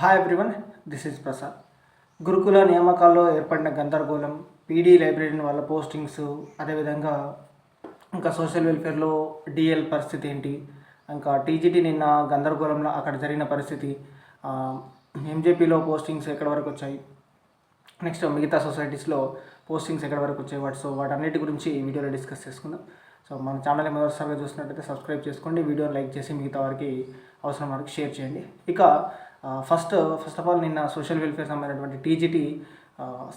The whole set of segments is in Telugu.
Hi everyone this is Prasad గురుకుల నియామకాల్లో ఏర్పడిన గందరగోళం పీడీ లైబ్రరీని వాళ్ళ పోస్టింగ్స్ అదేవిధంగా ఇంకా సోషల్ వెల్ఫేర్లో డిఎల్ పరిస్థితి ఏంటి ఇంకా టీజీటీ నిన్న గందరగోళంలో అక్కడ జరిగిన పరిస్థితి ఎంజేపీలో పోస్టింగ్స్ ఎక్కడి వరకు వచ్చాయి? నెక్స్ట్ మిగతా సొసైటీస్లో పోస్టింగ్స్ ఎక్కడి వరకు వచ్చాయి? వాటి సో వాటన్నిటి గురించి ఈ వీడియోలో డిస్కస్ చేసుకుందాం. సో మన ఛానల్ మొదటిసారిగా చూసినట్టయితే సబ్స్క్రైబ్ చేసుకోండి వీడియోని లైక్ చేసి మిగతా వారికి అవసరం వరకు షేర్ చేయండి. ఇక ఫస్ట్ ఫస్ట్ ఆఫ్ ఆల్ నిన్న సోషల్ వెల్ఫేర్ సంబంధించినటువంటి టీజీటీ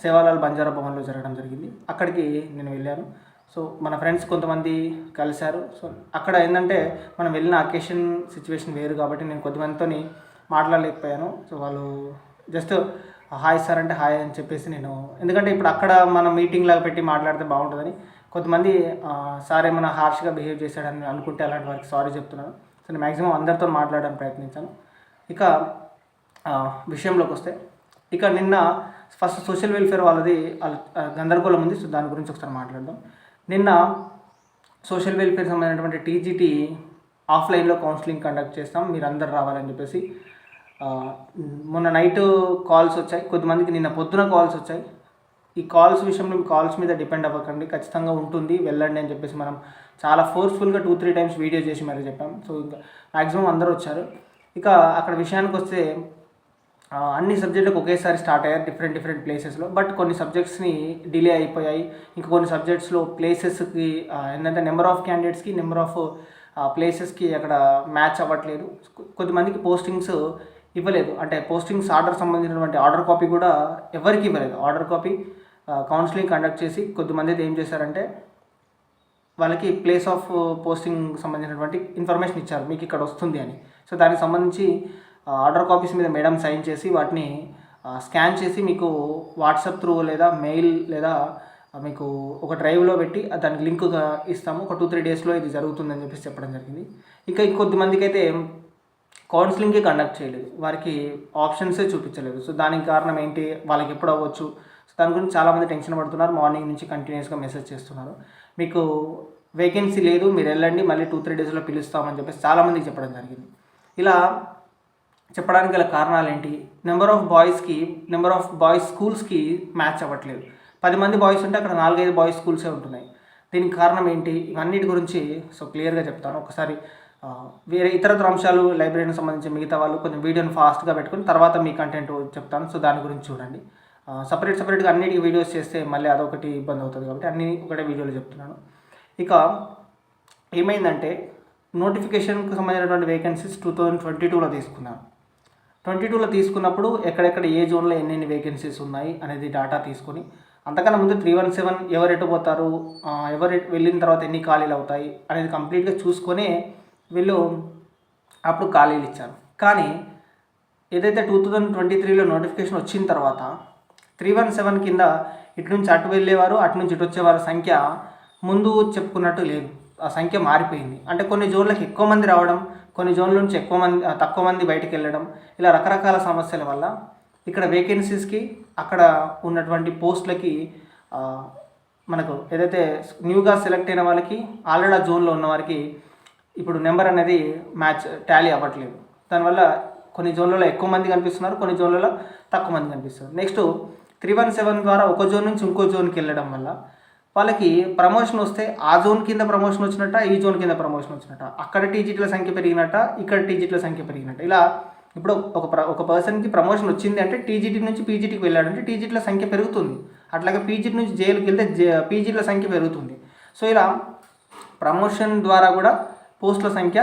సేవాలాల్ బంజారా భవన్లో జరగడం జరిగింది. అక్కడికి నేను వెళ్ళాను. సో మన ఫ్రెండ్స్ కొంతమంది కలిశారు. సో అక్కడ ఏంటంటే మనం వెళ్ళిన అకేషన్ సిచ్యువేషన్ వేరు కాబట్టి నేను కొద్దిమందితో మాట్లాడలేకపోయాను. సో వాళ్ళు జస్ట్ హాయ్ సార్ అంటే హాయ్ అని చెప్పేసి నేను ఎందుకంటే ఇప్పుడు అక్కడ మనం మీటింగ్ లాగా పెట్టి మాట్లాడితే బాగుంటుందని కొంతమంది సార్ ఏమైనా హార్ష్గా బిహేవ్ చేశాడని అనుకుంటే అలాంటి వారికి సారీ చెప్తున్నాను. సో నేను మ్యాక్సిమం అందరితో మాట్లాడడానికి ప్రయత్నించాను. ఇక విషయంలోకి వస్తే ఇక నిన్న ఫస్ట్ సోషల్ వెల్ఫేర్ వాళ్ళది గందరగోళం ఉంది. సో దాని గురించి ఒకసారి మాట్లాడదాం. నిన్న సోషల్ వెల్ఫేర్ సంబంధించినటువంటి టీజీటీ ఆఫ్లైన్లో కౌన్సిలింగ్ కండక్ట్ చేస్తాం. మీరు అందరు రావాలని చెప్పేసి మొన్న నైట్ కాల్స్ వచ్చాయి. కొద్దిమందికి నిన్న పొద్దున కాల్స్ వచ్చాయి. ఈ కాల్స్ విషయంలో కాల్స్ మీద డిపెండ్ అవ్వకండి. ఖచ్చితంగా ఉంటుంది. వెళ్ళండి అని చెప్పేసి మనం చాలా ఫోర్స్ఫుల్గా టూ త్రీ టైమ్స్ వీడియో చేసి మరీ చెప్పాం. సో ఇంకా మ్యాక్సిమం అందరూ వచ్చారు. ఇక అక్కడ విషయానికి వస్తే అన్ని సబ్జెక్టులకు ఒకేసారి స్టార్ట్ అయ్యారు డిఫరెంట్ డిఫరెంట్ ప్లేసెస్లో బట్ కొన్ని సబ్జెక్ట్స్ని డిలే అయిపోయాయి. ఇంకా కొన్ని సబ్జెక్ట్స్లో ప్లేసెస్కి ఏంటంటే నెంబర్ ఆఫ్ క్యాండిడేట్స్కి నెంబర్ ఆఫ్ ప్లేసెస్కి అక్కడ మ్యాచ్ అవ్వట్లేదు. కొద్దిమందికి పోస్టింగ్స్ ఇవ్వలేదు. అంటే పోస్టింగ్స్ ఆర్డర్ సంబంధించినటువంటి ఆర్డర్ కాపీ కూడా ఎవరికి ఇవ్వలేదు. ఆర్డర్ కాపీ కౌన్సిలింగ్ కండక్ట్ చేసి కొద్దిమంది అయితే ఏం చేశారంటే వాళ్ళకి ప్లేస్ ఆఫ్ పోస్టింగ్ సంబంధించినటువంటి ఇన్ఫర్మేషన్ ఇచ్చారు. మీకు ఇక్కడ వస్తుంది అని. సో దానికి సంబంధించి ఆర్డర్ కాపీస్ మీద మేడం సైన్ చేసి వాటిని స్కాన్ చేసి మీకు వాట్సాప్ త్రూ లేదా మెయిల్ లేదా మీకు ఒక డ్రైవ్లో పెట్టి దానికి లింక్ ఇస్తాము. ఒక టూ త్రీ డేస్లో ఇది జరుగుతుందని చెప్పేసి చెప్పడం జరిగింది. ఇంకా ఇంకొద్ది మందికి అయితే కౌన్సిలింగే కండక్ట్ చేయలేదు. వారికి ఆప్షన్సే చూపించలేదు. సో దానికి కారణం ఏంటి? వాళ్ళకి ఎప్పుడు అవ్వచ్చు? సో దాని గురించి చాలామంది టెన్షన్ పడుతున్నారు. మార్నింగ్ నుంచి కంటిన్యూస్గా మెసేజ్ చేస్తున్నారు. మీకు వేకెన్సీ లేదు. మీరు వెళ్ళండి. మళ్ళీ టూ త్రీ డేస్లో పిలుస్తామని చెప్పేసి చాలామందికి చెప్పడం జరిగింది. ఇలా చెప్పడానికి గల కారణాలు ఏంటి నెంబర్ ఆఫ్ బాయ్స్కి నెంబర్ ఆఫ్ బాయ్స్ స్కూల్స్కి మ్యాచ్ అవ్వట్లేదు. పది మంది బాయ్స్ ఉంటే అక్కడ నాలుగైదు బాయ్స్ స్కూల్సే ఉంటున్నాయి. దీనికి కారణం ఏంటి? ఇవన్నిటి గురించి సో క్లియర్గా చెప్తాను. ఒకసారి వేరే ఇతరత్ర అంశాలు లైబ్రరీకి సంబంధించి మిగతా వాళ్ళు కొంచెం వీడియోని ఫాస్ట్గా పెట్టుకుని తర్వాత మీ కంటెంట్ చెప్తాను. సో దాని గురించి చూడండి. సపరేట్ సపరేట్గా అన్నిటికీ వీడియోస్ చేస్తే మళ్ళీ అదొకటి ఇబ్బంది అవుతుంది కాబట్టి అన్ని ఒకటే వీడియోలో చెప్తున్నాను. ఇక ఏమైందంటే నోటిఫికేషన్కి సంబంధించినటువంటి వేకెన్సీస్ టూ థౌజండ్ ట్వంటీ టూలో తీసుకున్నాను. ట్వంటీ టూలో తీసుకున్నప్పుడు ఎక్కడెక్కడ ఏ జోన్లో ఎన్నెన్ని వేకెన్సీస్ ఉన్నాయి అనేది డేటా తీసుకొని అంతకన్నా ముందు త్రీ వన్ సెవెన్ ఎవరు ఎటు పోతారు ఎవరు వెళ్ళిన తర్వాత ఎన్ని ఖాళీలు అవుతాయి అనేది కంప్లీట్గా చూసుకొని వీళ్ళు అప్పుడు ఖాళీలు ఇచ్చారు. కానీ ఏదైతే టూ థౌజండ్ ట్వంటీ త్రీలో నోటిఫికేషన్ వచ్చిన తర్వాత త్రీ వన్ సెవెన్ కింద ఇటు నుంచి అటు వెళ్ళేవారు అటు నుంచి ఇటు వచ్చేవారి సంఖ్య ముందు చెప్పుకున్నట్టు లేదు. ఆ సంఖ్య మారిపోయింది. అంటే కొన్ని జోన్లకు ఎక్కువ మంది రావడం కొన్ని జోన్ల నుంచి ఎక్కువ మంది తక్కువ మంది బయటికి వెళ్ళడం ఇలా రకరకాల సమస్యల వల్ల ఇక్కడ వేకెన్సీస్కి అక్కడ ఉన్నటువంటి పోస్టులకి మనకు ఏదైతే న్యూగా సెలెక్ట్ అయిన వాళ్ళకి ఆల్రెడీ ఆ జోన్లో ఉన్న వారికి ఇప్పుడు నెంబర్ అనేది మ్యాచ్ టాలీ అవ్వట్లేదు. దానివల్ల కొన్ని జోన్లలో ఎక్కువ మంది కనిపిస్తున్నారు కొన్ని జోన్లలో తక్కువ మంది కనిపిస్తున్నారు. నెక్స్ట్ త్రీ వన్ సెవెన్ ద్వారా ఒక జోన్ నుంచి ఇంకో జోన్కి వెళ్ళడం వల్ల వాళ్ళకి ప్రమోషన్ వస్తే ఆ జోన్ కింద ప్రమోషన్ వచ్చినట్ట ఈ జోన్ కింద ప్రమోషన్ వచ్చినట్ట. అక్కడ టీజీటీల సంఖ్య పెరిగినట్ట ఇక్కడ టీజిట్ల సంఖ్య పెరిగినట్ట. ఇలా ఇప్పుడు ఒక ప్ర ఒక పర్సన్కి ప్రమోషన్ వచ్చింది అంటే టీజీటీ నుంచి పీజీటీకి వెళ్ళాడంటే టీజీటీల సంఖ్య పెరుగుతుంది. అట్లాగే పీజీటీ నుంచి జైలుకి వెళ్తే జే పీజీటీల సంఖ్య పెరుగుతుంది. సో ఇలా ప్రమోషన్ ద్వారా కూడా పోస్టుల సంఖ్య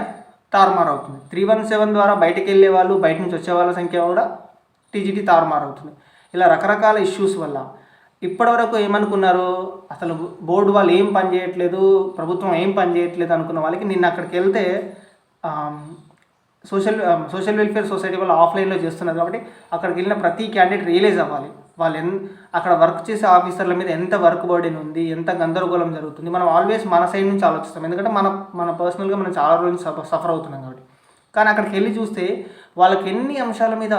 తారుమారు అవుతుంది త్రీ వన్ సెవెన్ ద్వారా బయటకు వెళ్ళే వాళ్ళు బయట నుంచి వచ్చే వాళ్ళ సంఖ్య కూడా టీజీటీ తారుమారు అవుతుంది ఇలా రకరకాల ఇష్యూస్ వల్ల ఇప్పటివరకు ఏమనుకున్నారు? అసలు బోర్డు వాళ్ళు ఏం పని చేయట్లేదు ప్రభుత్వం ఏం పని చేయట్లేదు అనుకున్న వాళ్ళకి నిన్న అక్కడికి వెళ్తే సోషల్ సోషల్ వెల్ఫేర్ సొసైటీ వాళ్ళు ఆఫ్లైన్లో చేస్తున్నారు కాబట్టి అక్కడికి వెళ్ళిన ప్రతి క్యాండిడేట్ రియలైజ్ అవ్వాలి. వాళ్ళు ఎన్ అక్కడ వర్క్ చేసే ఆఫీసర్ల మీద ఎంత వర్క్ బర్డెన్ ఉంది ఎంత గందరగోళం జరుగుతుంది మనం ఆల్వేస్ మన సైడ్ నుంచి ఆలోచిస్తాం. ఎందుకంటే మన మన పర్సనల్గా మనం చాలా రోజులు సఫర్ సఫర్ అవుతున్నాం కాబట్టి. కానీ అక్కడికి వెళ్ళి చూస్తే వాళ్ళకి ఎన్ని అంశాల మీద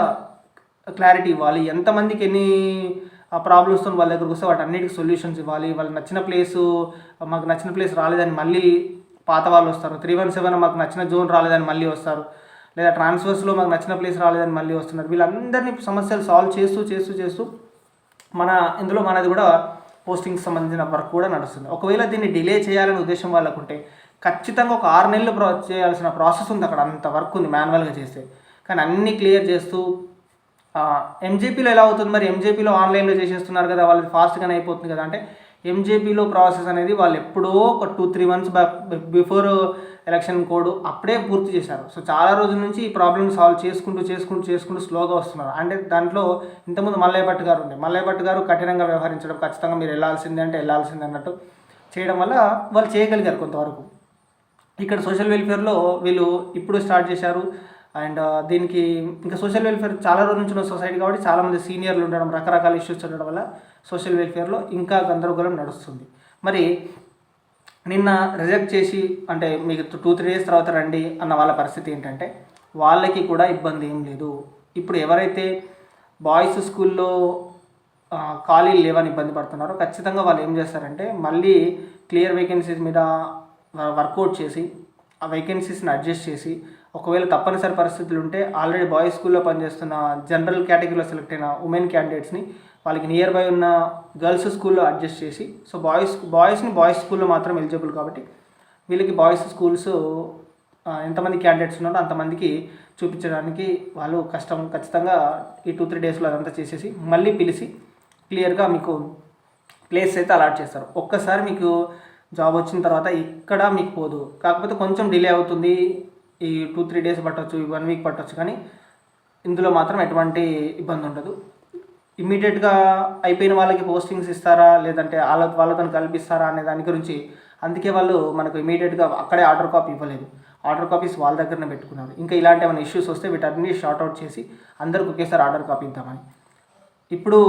క్లారిటీ ఇవ్వాలి ఎంతమందికి ఎన్ని ప్రాబ్లమ్స్తో వాళ్ళ దగ్గరకు వస్తే వాటి అన్నిటికి సొల్యూషన్స్ ఇవ్వాలి. వాళ్ళకి నచ్చిన ప్లేసు మాకు నచ్చిన ప్లేస్ రాలేదని మళ్ళీ పాత వాళ్ళు వస్తారు. త్రీ వన్ సెవెన్ మాకు నచ్చిన జోన్ రాలేదని మళ్ళీ వస్తారు. లేదా ట్రాన్స్ఫర్స్లో మాకు నచ్చిన ప్లేస్ రాలేదని మళ్ళీ వస్తున్నారు. వీళ్ళందరినీ సమస్యలు సాల్వ్ చేస్తూ చేస్తూ చేస్తూ మన ఇందులో మనది కూడా పోస్టింగ్కి సంబంధించిన వర్క్ కూడా నడుస్తుంది. ఒకవేళ దీన్ని డిలే చేయాలనే ఉద్దేశం వాళ్ళకు ఉంటే ఖచ్చితంగా ఒక ఆరు నెలలు ప్రా చేయాల్సిన ప్రాసెస్ ఉంది అక్కడ. అంత వర్క్ ఉంది మాన్యువల్గా చేస్తే. కానీ అన్నీ క్లియర్ చేస్తూ ఎంజేపీలో ఎలా అవుతుంది మరి? ఎంజేపీలో ఆన్లైన్లో చేసేస్తున్నారు కదా వాళ్ళది ఫాస్ట్గానే అయిపోతుంది కదా. అంటే ఎంజేపీలో ప్రాసెస్ అనేది వాళ్ళు ఎప్పుడో ఒక two three months before election code అప్పుడే పూర్తి చేశారు. సో చాలా రోజుల నుంచి ఈ ప్రాబ్లమ్ సాల్వ్ చేసుకుంటూ చేసుకుంటూ చేసుకుంటూ స్లోగా వస్తున్నారు. అంటే దాంట్లో ఇంతకుముందు మల్లయ్యపట్టు గారు ఉండే. మల్లయ్యపట్టు గారు కఠినంగా వ్యవహరించడం ఖచ్చితంగా మీరు వెళ్ళాల్సిందే అంటే వెళ్ళాల్సిందే అన్నట్టు చేయడం వల్ల వాళ్ళు చేయగలిగారు కొంతవరకు. ఇక్కడ సోషల్ వెల్ఫేర్లో వీళ్ళు ఇప్పుడు స్టార్ట్ చేశారు. అండ్ దీనికి ఇంకా సోషల్ వెల్ఫేర్ చాలా రోజుల నుంచి ఉన్న సొసైటీ కాబట్టి చాలామంది సీనియర్లు ఉండడం రకరకాల ఇష్యూస్ ఉండడం వల్ల సోషల్ వెల్ఫేర్లో ఇంకా గందరగోళం నడుస్తుంది. మరి నిన్న రిజెక్ట్ చేసి అంటే మీకు టూ త్రీ డేస్ తర్వాత రండి అన్న వాళ్ళ పరిస్థితి ఏంటంటే వాళ్ళకి కూడా ఇబ్బంది ఏం లేదు. ఇప్పుడు ఎవరైతే బాయ్స్ స్కూల్లో ఖాళీలు లేవని ఇబ్బంది పడుతున్నారో ఖచ్చితంగా వాళ్ళు ఏం చేస్తారంటే మళ్ళీ క్లియర్ వేకెన్సీస్ మీద వర్కౌట్ చేసి ఆ వేకెన్సీస్ని అడ్జస్ట్ చేసి ఒకవేళ తప్పనిసరి పరిస్థితులు ఉంటే ఆల్రెడీ బాయ్స్ స్కూల్లో పనిచేస్తున్న జనరల్ కేటగిరీలో సెలెక్ట్ అయిన ఉమెన్ క్యాండిడేట్స్ని వాళ్ళకి నియర్ బై ఉన్న గర్ల్స్ స్కూల్లో అడ్జస్ట్ చేసి సో బాయ్స్ బాయ్స్ని బాయ్స్ స్కూల్లో మాత్రం ఎలిజిబుల్ కాబట్టి వీళ్ళకి బాయ్స్ స్కూల్స్ ఎంతమంది క్యాండిడేట్స్ ఉన్నారో అంతమందికి చూపించడానికి వాళ్ళు కష్టం ఖచ్చితంగా ఈ టూ త్రీ డేస్లో అదంతా చేసేసి మళ్ళీ పిలిచి క్లియర్గా మీకు ప్లేస్ అయితే అలాట్ చేస్తారు. ఒక్కసారి మీకు జాబ్ వచ్చిన తర్వాత ఇక్కడ మీకు పోదు. కాకపోతే కొంచెం డిలే అవుతుంది. ఈ టూ త్రీ డేస్ పట్టవచ్చు ఈ వన్ వీక్ పట్టవచ్చు కానీ ఇందులో మాత్రం ఎటువంటి ఇబ్బంది ఉండదు. ఇమ్మీడియట్గా అయిపోయిన వాళ్ళకి పోస్టింగ్స్ ఇస్తారా? లేదంటే వాళ్ళ వాళ్ళతో కల్పిస్తారా అనే దాని గురించి అందుకే వాళ్ళు మనకు ఇమీడియట్గా అక్కడే ఆర్డర్ కాపీ ఇవ్వలేదు. ఆర్డర్ కాపీస్ వాళ్ళ దగ్గరనే పెట్టుకున్నారు. ఇంకా ఇలాంటి ఏమైనా ఇష్యూస్ వస్తే వీటన్ని షార్ట్అవుట్ చేసి అందరికి ఒకేసారి ఆర్డర్ కాపీ ఇద్దామని. ఇప్పుడు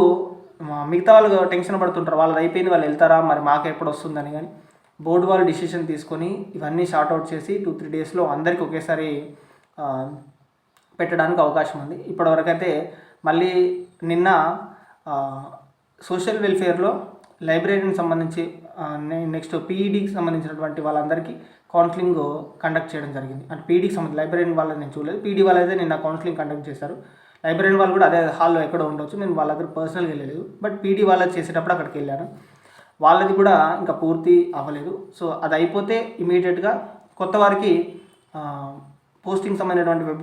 మిగతా వాళ్ళు టెన్షన్ పడుతుంటారు. వాళ్ళది అయిపోయింది వాళ్ళు వెళ్తారా? మరి మాకు ఎప్పుడు వస్తుందని కానీ. బోర్డు వాళ్ళు డిసిషన్ తీసుకొని ఇవన్నీ షార్ట్అవుట్ చేసి టూ త్రీ డేస్లో అందరికీ ఒకేసారి పెట్టడానికి అవకాశం ఉంది. ఇప్పటివరకైతే మళ్ళీ నిన్న సోషల్ వెల్ఫేర్లో లైబ్రరీని సంబంధించి నెక్స్ట్ పీఈడికి సంబంధించినటువంటి వాళ్ళందరికీ కౌన్సిలింగ్ కండక్ట్ చేయడం జరిగింది. అంటే పీఈడీకి సంబంధించి లైబ్రరీ వాళ్ళని నేను చూడలేదు. పీడీ వాళ్ళైతే అయితే నిన్న కౌన్సిలింగ్ కండక్ట్ చేశారు. లైబ్రరీ వాళ్ళు కూడా అదే హాల్లో ఎక్కడో ఉండొచ్చు. నేను వాళ్ళ దగ్గర పర్సనల్గా వెళ్ళలేదు. బట్ పీడీ వాళ్ళు చేసేటప్పుడు అక్కడికి వెళ్ళాను. వాళ్ళది కూడా ఇంకా పూర్తి అవ్వలేదు. సో అది అయిపోతే ఇమీడియట్గా కొత్త వారికి పోస్టింగ్ సంబంధించినటువంటి వెబ్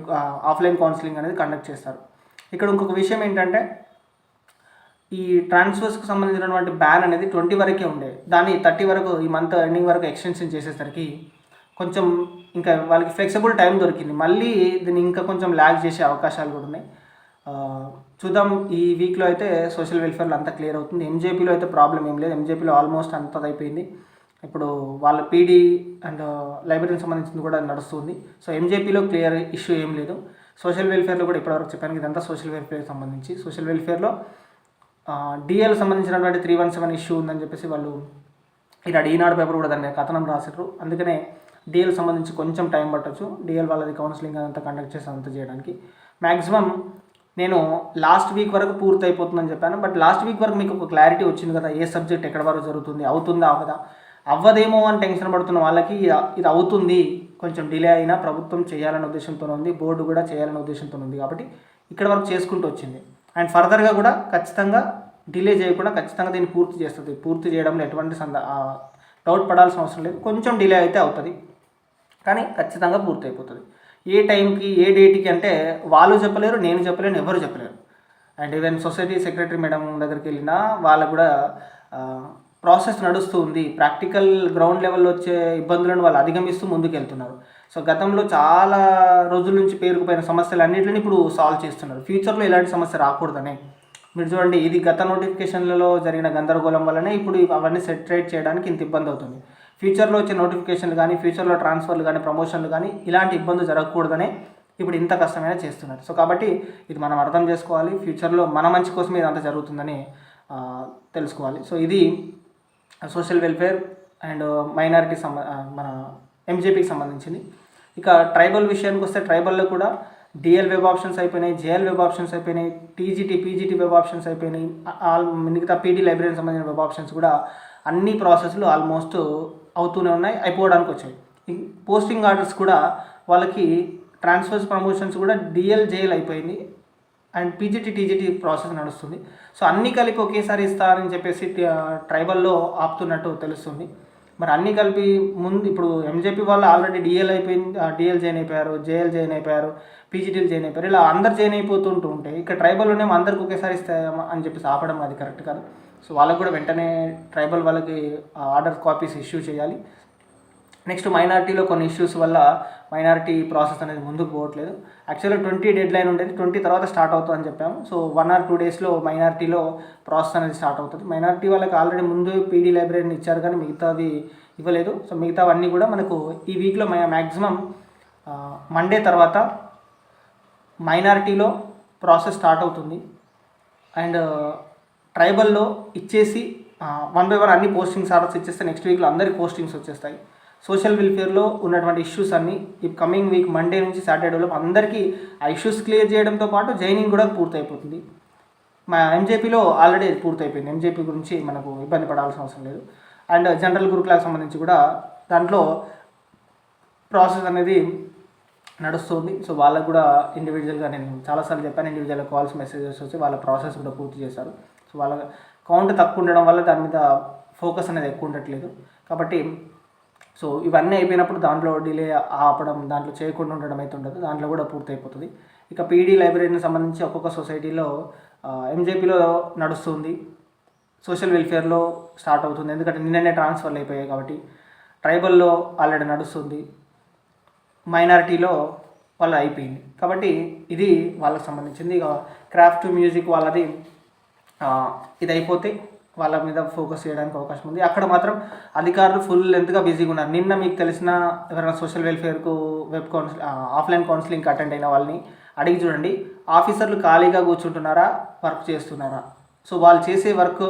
ఆఫ్లైన్ కౌన్సిలింగ్ అనేది కండక్ట్ చేస్తారు. ఇక్కడ ఇంకొక విషయం ఏంటంటే ఈ ట్రాన్స్ఫర్స్కి సంబంధించినటువంటి బ్యాన్ అనేది ట్వంటీ వరకే ఉండే. దాన్ని థర్టీ వరకు ఈ మంత్ ఎండింగ్ వరకు ఎక్స్టెన్షన్ చేసేసరికి కొంచెం ఇంకా వాళ్ళకి ఫ్లెక్సిబుల్ టైం దొరికింది. మళ్ళీ దీన్ని ఇంకా కొంచెం ల్యాగ్ చేసే అవకాశాలు కూడా ఉన్నాయి. చూద్దాం ఈ వీక్లో అయితే సోషల్ వెల్ఫేర్లో అంతా క్లియర్ అవుతుంది. ఎంజేపీలో అయితే ప్రాబ్లం ఏం లేదు. ఎంజేపీలో ఆల్మోస్ట్ అంతా అయిపోయింది. ఇప్పుడు వాళ్ళ పీడీ అండ్ లైబ్రరీకి సంబంధించింది కూడా నడుస్తుంది. సో ఎంజేపీలో క్లియర్ ఇష్యూ ఏం లేదు. సోషల్ వెల్ఫేర్లో కూడా ఇప్పటివరకు చెప్పాను ఇదంతా సోషల్ వెల్ఫేర్కి సంబంధించి. సోషల్ వెల్ఫేర్లో డిఎల్ సంబంధించినటువంటి త్రీ వన్ సెవెన్ ఇష్యూ ఉందని చెప్పేసి వాళ్ళు ఈనాడు ఈనాడు పేపర్ కూడా దాని కథనం రాసారు అందుకనే డిఎల్ సంబంధించి కొంచెం టైం పట్టొచ్చు. డిఎల్ వాళ్ళది కౌన్సిలింగ్ అదంతా కండక్ట్ చేసి అంత చేయడానికి. మ్యాక్సిమం నేను లాస్ట్ వీక్ వరకు పూర్తి అయిపోతుందని చెప్పాను. బట్ లాస్ట్ వీక్ వరకు మీకు ఒక క్లారిటీ వచ్చింది కదా ఏ సబ్జెక్ట్ ఎక్కడ వరకు జరుగుతుంది అవుతుందా అవదా? అవ్వదేమో అని టెన్షన్ పడుతున్న వాళ్ళకి ఇది- ఇది అవుతుంది. కొంచెం డిలే అయినా ప్రభుత్వం చేయాలనే ఉద్దేశంతో ఉంది బోర్డు కూడా చేయాలనే ఉద్దేశంతో ఉంది కాబట్టి ఇక్కడ వరకు చేసుకుంటూ వచ్చింది. అండ్ ఫర్దర్గా కూడా ఖచ్చితంగా డిలే చేయకుండా ఖచ్చితంగా దీన్ని పూర్తి చేస్తుంది. పూర్తి చేయడంలో ఎటువంటి సంద డౌట్ పడాల్సిన అవసరం లేదు. కొంచెం డిలే అయితే అవుతుంది. కానీ ఖచ్చితంగా పూర్తి అయిపోతుంది ఏ టైంకి ఏ డేట్కి అంటే వాళ్ళు చెప్పలేరు నేను చెప్పలేను ఎవరు చెప్పలేరు. And even society secretary madam దగ్గరికి వెళ్ళినా వాళ్ళకు కూడా ప్రాసెస్ నడుస్తూ ఉంది. ప్రాక్టికల్ గ్రౌండ్ లెవెల్లో వచ్చే ఇబ్బందులను వాళ్ళు అధిగమిస్తూ ముందుకెళ్తున్నారు. సో గతంలో చాలా రోజుల నుంచి పేరుకుపోయిన సమస్యలు అన్నింటినీ ఇప్పుడు సాల్వ్ చేస్తున్నారు. ఫ్యూచర్లో ఇలాంటి సమస్య రాకూడదనే. మీరు చూడండి ఇది గత నోటిఫికేషన్లలో జరిగిన గందరగోళం వల్లనే ఇప్పుడు అవన్నీ సెటరేట్ చేయడానికి ఇంత ఇబ్బంది అవుతుంది. ఫ్యూచర్లో వచ్చే నోటిఫికేషన్లు కానీ ఫ్యూచర్లో ట్రాన్స్ఫర్లు కానీ ప్రమోషన్లు కానీ ఇలాంటి ఇబ్బందులు జరగకూడదనే ఇప్పుడు ఇంత కష్టమైన చేస్తున్నారు. సో కాబట్టి ఇది మనం అర్థం చేసుకోవాలి. ఫ్యూచర్లో మన మంచి కోసమే ఇదంతా జరుగుతుందని తెలుసుకోవాలి. సో ఇది సోషల్ వెల్ఫేర్ అండ్ మైనారిటీ సంబ మన ఎంజేపీకి సంబంధించింది. ఇక ట్రైబల్ విషయానికి వస్తే ట్రైబల్లో కూడా డిఎల్ వెబ్ ఆప్షన్స్ అయిపోయినాయి జేఎల్ వెబ్ ఆప్షన్స్ అయిపోయినాయి టీజీటీ పీజీటీ వెబ్ ఆప్షన్స్ అయిపోయినాయి ఆల్ మిగతా పీడీ లైబ్రరీకి సంబంధించిన వెబ్ ఆప్షన్స్ కూడా అన్ని ప్రాసెస్లు ఆల్మోస్ట్ అవుతూనే ఉన్నాయి అయిపోవడానికి వచ్చాయి పోస్టింగ్ ఆర్డర్స్ కూడా వాళ్ళకి ట్రాన్స్ఫర్స్ ప్రమోషన్స్ కూడా డిఎల్ జేఎల్ అయిపోయింది అండ్ పీజీటీ టీజీటీ ప్రాసెస్ నడుస్తుంది. సో అన్నీ కలిపి ఒకేసారి ఇస్తారని చెప్పేసి ట్రైబల్లో ఆపుతున్నట్టు తెలుస్తుంది. మరి అన్నీ కలిపి ముందు ఇప్పుడు ఎంజేపీ వాళ్ళు ఆల్రెడీ డిఎల్ అయిపోయింది డిఎల్ జాయిన్ అయిపోయారు జేఎల్ జాయిన్ అయిపోయారు పీజీటీలు జాయిన్ అయిపోయారు ఇలా అందరు జాయిన్ అయిపోతుంటూ ఉంటాయి. ఇక్కడ ట్రైబల్లోనే అందరికి ఒకేసారి ఇస్తాయమ్మా అని చెప్పేసి ఆపడం అది కరెక్ట్ కాదు. సో వాళ్ళకు కూడా వెంటనే ట్రైబల్ వాళ్ళకి ఆర్డర్ కాపీస్ ఇష్యూ చేయాలి. నెక్స్ట్ మైనారిటీలో కొన్ని ఇష్యూస్ వల్ల మైనారిటీ ప్రాసెస్ అనేది ముందుకు పోవట్లేదు. యాక్చువల్గా ట్వంటీ డెడ్ లైన్ ఉండేది ట్వంటీ తర్వాత స్టార్ట్ అవుతుందని చెప్పాము. సో వన్ ఆర్ టూ డేస్లో మైనారిటీలో ప్రాసెస్ అనేది స్టార్ట్ అవుతుంది. మైనారిటీ వాళ్ళకి ఆల్రెడీ ముందు పీడీ లైబ్రరీని ఇచ్చారు కానీ మిగతాది ఇవ్వలేదు. సో మిగతావన్నీ కూడా మనకు ఈ వీక్లో మ్యాక్సిమం మండే తర్వాత మైనారిటీలో ప్రాసెస్ స్టార్ట్ అవుతుంది. అండ్ ట్రైబల్లో ఇచ్చేసి వన్ బై వన్ అన్ని పోస్టింగ్స్ ఆర్డర్స్ ఇచ్చేస్తే నెక్స్ట్ వీక్లో అందరి పోస్టింగ్స్ వచ్చేస్తాయి. సోషల్ వెల్ఫేర్లో ఉన్నటువంటి ఇష్యూస్ అన్నీ ఈ కమింగ్ వీక్ మండే నుంచి సాటర్డేలో అందరికీ ఆ ఇష్యూస్ క్లియర్ చేయడంతో పాటు జైనింగ్ కూడా పూర్తయిపోతుంది. మా ఎంజేపీలో ఆల్రెడీ పూర్తయిపోయింది. ఎంజేపీ గురించి మనకు ఇబ్బంది పడాల్సిన అవసరం లేదు. అండ్ జనరల్ గురుకులకు సంబంధించి కూడా దాంట్లో ప్రాసెస్ అనేది నడుస్తుంది. సో వాళ్ళకు కూడా ఇండివిజువల్గా నేను చాలాసార్లు చెప్పాను ఇండివిజువల్ కాల్స్ మెసేజెస్ వచ్చి వాళ్ళ ప్రాసెస్ కూడా పూర్తి చేశారు సో వాళ్ళ కౌంట్ తక్కువ ఉండడం వల్ల దాని మీద ఫోకస్ అనేది ఎక్కువ ఉండట్లేదు. కాబట్టి సో ఇవన్నీ అయిపోయినప్పుడు దాంట్లో డిలే ఆపడం దాంట్లో చేయకుండా ఉండడం అయితే ఉండదు. దాంట్లో కూడా పూర్తి అయిపోతుంది. ఇక పీడీ లైబ్రరీని సంబంధించి ఒక్కొక్క సొసైటీలో ఎంజేపీలో నడుస్తుంది. సోషల్ వెల్ఫేర్లో స్టార్ట్ అవుతుంది. ఎందుకంటే నిన్ననే ట్రాన్స్ఫర్లు అయిపోయాయి కాబట్టి ట్రైబల్లో ఆల్రెడీ నడుస్తుంది. మైనారిటీలో వాళ్ళు అయిపోయింది. కాబట్టి ఇది వాళ్ళకి సంబంధించింది. ఇక క్రాఫ్ట్ మ్యూజిక్ వాళ్ళది ఇది అయిపోతే వాళ్ళ మీద ఫోకస్ చేయడానికి అవకాశం ఉంది. అక్కడ మాత్రం అధికారులు ఫుల్ లెంత్గా బిజీగా ఉన్నారు. నిన్న మీకు తెలిసిన ఎవరైనా social వెల్ఫేర్కు web council offline counselling attend అయిన వాళ్ళని అడిగి చూడండి. ఆఫీసర్లు ఖాళీగా కూర్చుంటున్నారా? వర్క్ చేస్తున్నారా? సో వాళ్ళు చేసే వర్క్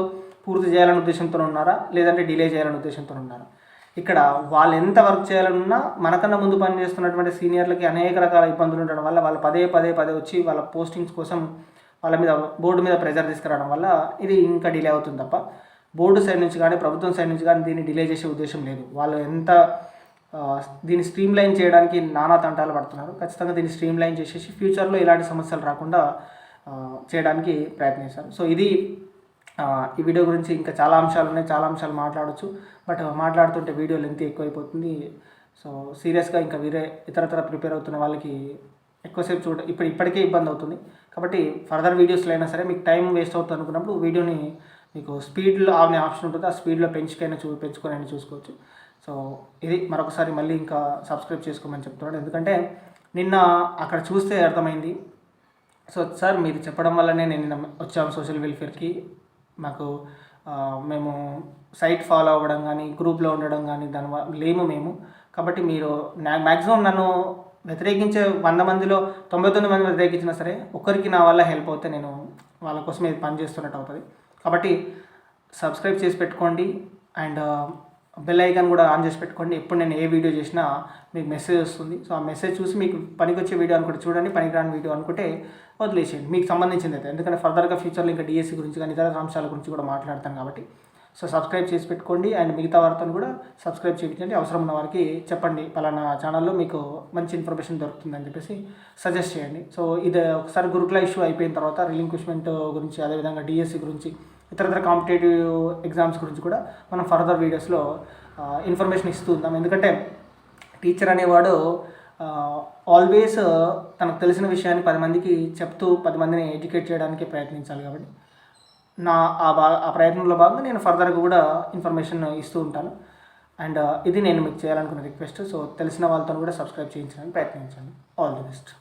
పూర్తి చేయాలనే ఉద్దేశంతో ఉన్నారా? లేదంటే డిలే చేయాలనే ఉద్దేశంతో ఉన్నారా? ఇక్కడ వాళ్ళు ఎంత వర్క్ చేయాలన్నా మనకన్నా ముందు పని చేస్తున్నటువంటి సీనియర్లకి అనేక రకాల ఇబ్బందులు ఉండడం వల్ల వాళ్ళు పదే పదే పదే వచ్చి వాళ్ళ పోస్టింగ్స్ కోసం వాళ్ళ మీద బోర్డు మీద ప్రెజర్ తీసుకురావడం వల్ల ఇది ఇంకా డిలే అవుతుంది తప్ప బోర్డు సైడ్ నుంచి కానీ ప్రభుత్వం సైడ్ నుంచి కానీ దీన్ని డిలే చేసే ఉద్దేశం లేదు. వాళ్ళు ఎంత దీన్ని స్ట్రీమ్ లైన్ చేయడానికి నానా తంటాలు పడుతున్నారు. ఖచ్చితంగా దీన్ని స్ట్రీమ్ లైన్ చేసేసి ఫ్యూచర్లో ఇలాంటి సమస్యలు రాకుండా చేయడానికి ప్రయత్నిస్తారు. సో ఇది ఈ వీడియో గురించి ఇంకా చాలా అంశాలు ఉన్నాయి చాలా అంశాలు మాట్లాడచ్చు. బట్ మాట్లాడుతుంటే వీడియో లెంత్ ఎక్కువైపోతుంది. సో సీరియస్గా ఇంకా వేరే ఇతరతర ప్రిపేర్ అవుతున్న వాళ్ళకి ఎక్కువసేపు చూడ ఇప్పుడు ఇప్పటికే ఇబ్బంది అవుతుంది. కాబట్టి ఫర్దర్ వీడియోస్లో అయినా సరే మీకు టైం వేస్ట్ అవుతుంది అనుకున్నప్పుడు వీడియోని మీకు స్పీడ్లో అనే ఆప్షన్ ఉంటుంది. ఆ స్పీడ్లో పెంచుకైనా చూ పెంచుకొని చూసుకోవచ్చు. సో ఇది మరొకసారి మళ్ళీ ఇంకా సబ్స్క్రైబ్ చేసుకోమని చెప్తున్నాడు ఎందుకంటే నిన్న అక్కడ చూస్తే అర్థమైంది. సో సార్ మీరు చెప్పడం వల్లనే నేను వచ్చాము సోషల్ వెల్ఫేర్కి. మాకు మేము సైట్ ఫాలో అవ్వడం కానీ గ్రూప్లో ఉండడం కానీ దాని లేము మేము. కాబట్టి మీరు మ్యాక్సిమం నన్ను వ్యతిరేకించే వంద మందిలో తొంభై తొమ్మిది మంది వ్యతిరేకించినా సరే ఒకరికి నా వల్ల హెల్ప్ అవుతే నేను వాళ్ళ కోసం ఇది పని చేస్తున్నట్టు అవుతుంది. కాబట్టి సబ్స్క్రైబ్ చేసి పెట్టుకోండి. అండ్ బెల్ ఐకాన్ కూడా ఆన్ చేసి పెట్టుకోండి. ఎప్పుడు నేను ఏ వీడియో చేసినా మీకు మెసేజ్ వస్తుంది. సో ఆ మెసేజ్ చూసి మీకు పనికి వచ్చే వీడియో అనుకుంటే చూడండి పనికిరాని వీడియో అనుకుంటే వదిలేసేయండి. మీకు సంబంధించింది అయితే. ఎందుకంటే ఫర్దర్గా ఫ్యూచర్లో ఇంకా డిఎస్సి గురించి కానీ ఇతర అంశాల గురించి కూడా మాట్లాడతాను కాబట్టి. సో సబ్స్క్రైబ్ చేసి పెట్టుకోండి. అండ్ మిగతా వారితో కూడా సబ్స్క్రైబ్ చేయించండి. అవసరం ఉన్న వారికి చెప్పండి. పలానా ఛానల్లో మీకు మంచి ఇన్ఫర్మేషన్ దొరుకుతుందని చెప్పేసి సజెస్ట్ చేయండి. సో ఇది ఒకసారి గురుకుల ఇష్యూ అయిపోయిన తర్వాత రిలింక్విష్మెంట్ గురించి అదేవిధంగా డిఎస్సి గురించి ఇతరత్ర కాంపిటేటివ్ ఎగ్జామ్స్ గురించి కూడా మనం ఫర్దర్ వీడియోస్లో ఇన్ఫర్మేషన్ ఇస్తూ ఉంటాం ఎందుకంటే టీచర్ అనేవాడు ఆల్వేస్ తనకు తెలిసిన విషయాన్ని పది మందికి చెప్తూ పది మందిని ఎడ్యుకేట్ చేయడానికి ప్రయత్నించాలి కాబట్టి నా ఆ బా ఆ ప్రయత్నంలో భాగంగా నేను ఫర్దర్గా కూడా ఇన్ఫర్మేషన్ ఇస్తూ ఉంటాను. అండ్ ఇది నేను మీకు చేయాలనుకున్న రిక్వెస్ట్. సో తెలిసిన వాళ్ళతో కూడా సబ్స్క్రైబ్ చేయించడానికి ప్రయత్నించండి. All the best